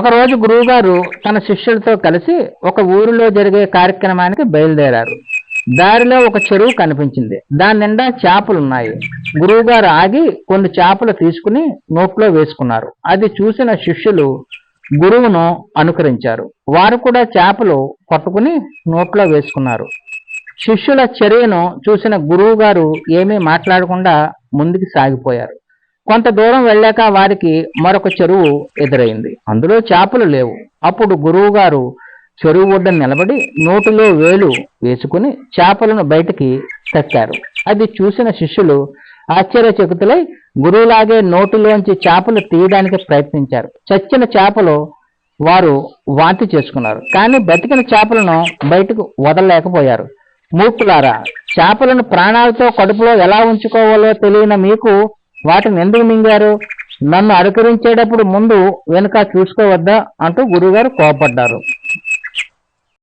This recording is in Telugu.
ఒకరోజు గురువుగారు తన శిష్యులతో కలిసి ఒక ఊరిలో జరిగే కార్యక్రమానికి బయలుదేరారు. దారిలో ఒక చెరువు కనిపించింది. దాని నిండా చేపలున్నాయి. గురువుగారు ఆగి కొన్ని చేపలు తీసుకుని నోట్లో వేసుకున్నారు. అది చూసిన శిష్యులు గురువును అనుకరించారు. వారు కూడా చేపలు పట్టుకుని నోట్లో వేసుకున్నారు. శిష్యుల చర్యను చూసిన గురువు గారు ఏమీ మాట్లాడకుండా ముందుకు సాగిపోయారు. కొంత దూరం వెళ్ళాక వారికి మరొక చెరువు ఎదురైంది. అందులో చేపలు లేవు. అప్పుడు గురువుగారు చెరువు ఒడ్డ నిలబడి నోటిలో వేలు వేసుకుని చేపలను బయటికి తక్కారు అది చూసిన శిష్యులు ఆశ్చర్యచకితులై గురువులాగే నోటిలోంచి చేపలు తీయడానికి ప్రయత్నించారు. చచ్చిన చేపలు వారు వాంతి చేసుకున్నారు. కానీ బతికిన చేపలను బయటకు వదలలేకపోయారు. మూర్ఖులారా చేపలను ప్రాణాలతో కడుపులో ఎలా ఉంచుకోవాలో తెలియని మీకు వాటిని ఎందుకు మింగారు? నన్ను అనుకరించేటప్పుడు ముందు వెనుక చూసుకోవద్దా? అంటూ గురువుగారు కోపడ్డారు.